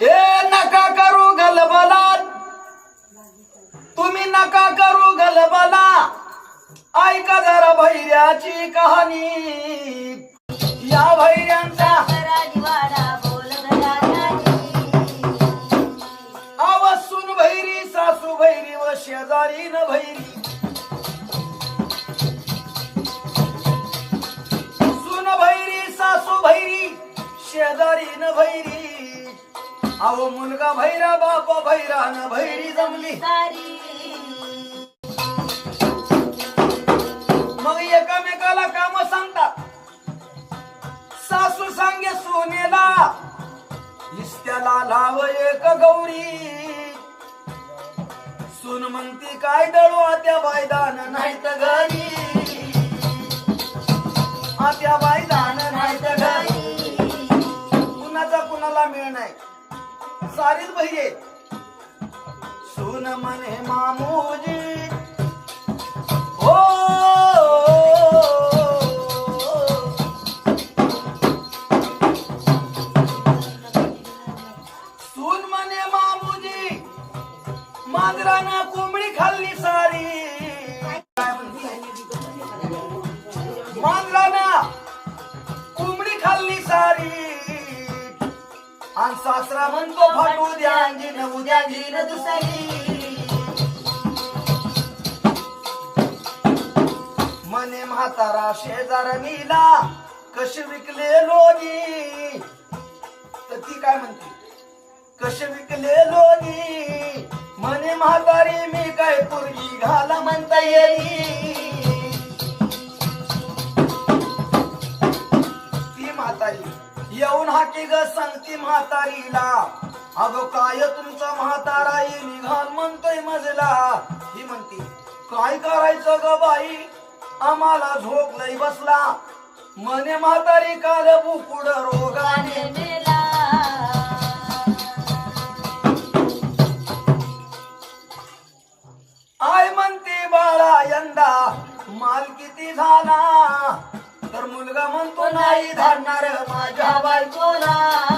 हे नका करू गलबला तुम्ही नका करू गलबला ऐका जरा भैर्याची कहाणी. या भैऱ्यांचा अवसून भैरी सासू भैरी व शेजारी न भैरी. भैरी. अहो मुलगा भैरा बाप भैरा न भैरी जमली. मग एकामेकाला काम सांगतात. सासू सांगे सोनेला. इस्त्याला लाव एक गौरी. सून म्हणती काय दळू आत्या बायदान नाही तर घरी. मिळ नाही. सारीच बहिरे सुन म्हणे मामूजी. हो. सुन म्हणे मामूजी मांजरानं कोंबडी खाल्ली सारी. आणि सासरा म्हणतो फाटू द्या अंजीन उद्या जीन दुसरी. मने म्हातारा शेजार मिला कशी विकले लोणी? तर ती काय म्हणते? कश विकले लोणी? मने म्हातारी मी काय पुरगी घाला म्हणता येई येऊन हाकी ग सांगती म्हातारीला. अगं काय तुमचा म्हातारा ये निघाल म्हणतोय मजला. ही म्हणती काय करायचं ग बाई? आम्हाला झोप लई बसला. मने म्हातारी काल बुकुड रोगाने आय म्हणते बाळा यंदा माल किती झाला. मुलगा म्हणतो नाही धाडणार माझ्या बायकोला.